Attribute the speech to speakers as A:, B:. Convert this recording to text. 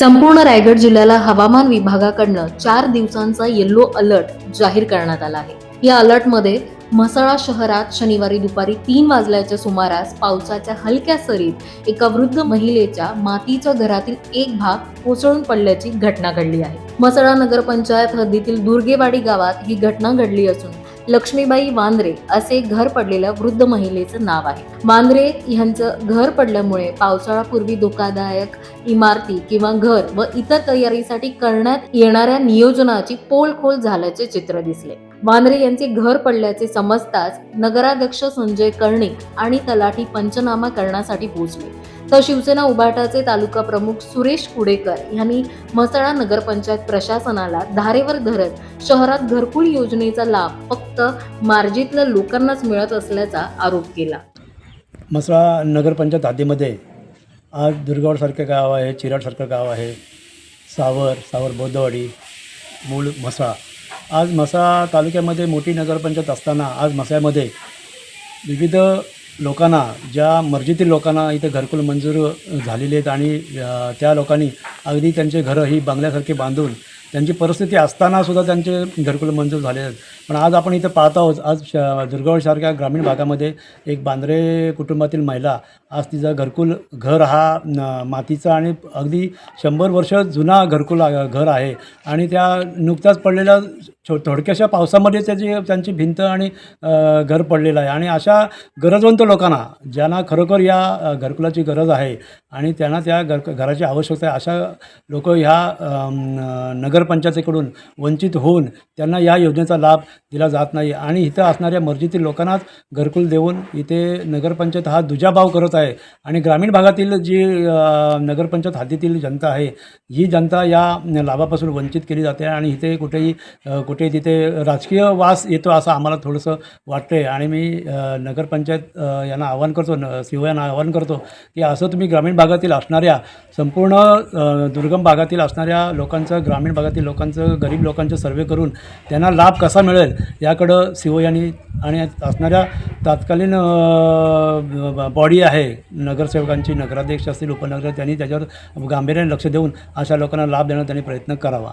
A: संपूर्ण रायगड जिल्ह्याला हवामान विभागाकडनं चार दिवसांचा येल्लो अलर्ट जाहीर करण्यात आला आहे. या अलर्टमध्ये म्हसळा शहरात शनिवारी दुपारी तीन वाजल्याच्या सुमारास पावसाच्या हलक्या सरीत एका वृद्ध महिलेच्या मातीच्या घरातील एक भाग कोसळून पडल्याची घटना घडली आहे. म्हसळा नगरपंचायत हद्दीतील दुर्गेवाडी गावात ही घटना घडली असून लक्ष्मीबाई वांद्रे असे घर पडलेल्या वृद्ध महिलेचं नाव आहे. वांद्रे यांचं घर पडल्यामुळे पावसाळ्यापूर्वी धोकादायक इमारती किंवा घर व इतर तयारीसाठी करण्यात येणाऱ्या नियोजनाची पोलखोल झाल्याचे चित्र दिसले. वांद्रे यांचे घर पडल्याचे समजताच नगराध्यक्ष संजय कर्णिक आणि तलाठी पंचनामा करण्यासाठी पोहोचले. तर शिवसेना उभाटाचे तालुका प्रमुख सुरेश कुडेकर यांनी म्हसळा नगरपंचायत प्रशासनाला धारेवर धरत शहरात घरकुल योजनेचा लाभ फक्त मार्जितल्या लोकांनाच मिळत असल्याचा आरोप केला.
B: म्हसळा नगरपंचायत आदीमध्ये आज दुर्गावडसारखं गाव आहे चिराडसारखं गाव आहे. सावर सावर बौद्धवाडी मूळ म्हसळा. आज म्हसळा तालुक्यामध्ये मोठी नगरपंचायत असताना आज म्हसळ्यामध्ये विविध लोकांना ज्या मर्जीतील लोकांना इथे घरकुल मंजूर झालेले आहेत आणि त्या लोकांनी अगदी त्यांचे घरं ही बंगल्यासारखी बांधून त्यांची परिस्थिती असतानासुद्धा त्यांचे घरकुल मंजूर झाले आहेत. पण आज आपण इथं पाहत आहोत आज श दुर्गावडसारख्या ग्रामीण भागामध्ये एक बांद्रे कुटुंबातील महिला आज तिचा घरकुल घर हा मातीचा आणि अगदी शंभर वर्ष जुना घरकुल घर आहे आणि त्या नुकताच पडलेल्या छो थोडक्याशा पावसामध्ये त्याची त्यांची भिंत आणि घर पडलेलं आहे. आणि अशा गरजवंत लोकांना ज्यांना खरोखर या घरकुलाची गरज आहे आणि त्यांना त्या घर घराची आवश्यकता आहे अशा लोक ह्या नगरपंचायतीकडून वंचित होऊन त्यांना या योजनेचा लाभ दिला जात नाही. आणि इथं असणाऱ्या मर्जीतील लोकांनाच घरकुल देऊन इथे नगरपंचायत हा दुजाभाव करत आहे. आणि ग्रामीण भागातील जी नगरपंचायत हद्दीतील जनता आहे ही जनता या लाभापासून वंचित केली जाते. आणि इथे कुठेही कुठे तिथे राजकीय वास येतो असं आम्हाला थोडंसं वाटतं आहे आणि मी नगरपंचायत यांना आवाहन करतो न सी ओ यांना आवाहन करतो की असं तुम्ही ग्रामीण भागातील असणाऱ्या संपूर्ण दुर्गम भागातील असणाऱ्या लोकांचं ग्रामीण भागातील लोकांचं गरीब लोकांचं सर्वे करून त्यांना लाभ कसा मिळेल याकडं सी ओ यांनी आणि असणाऱ्या तात्कालीन बॉडी आहे नगरसेवकांची नगराध्यक्ष असतील उपनगर त्यांनी त्याच्यावर गांभीर्याने लक्ष देऊन अशा लोकांना लाभ देण्याचा त्यांनी प्रयत्न करावा.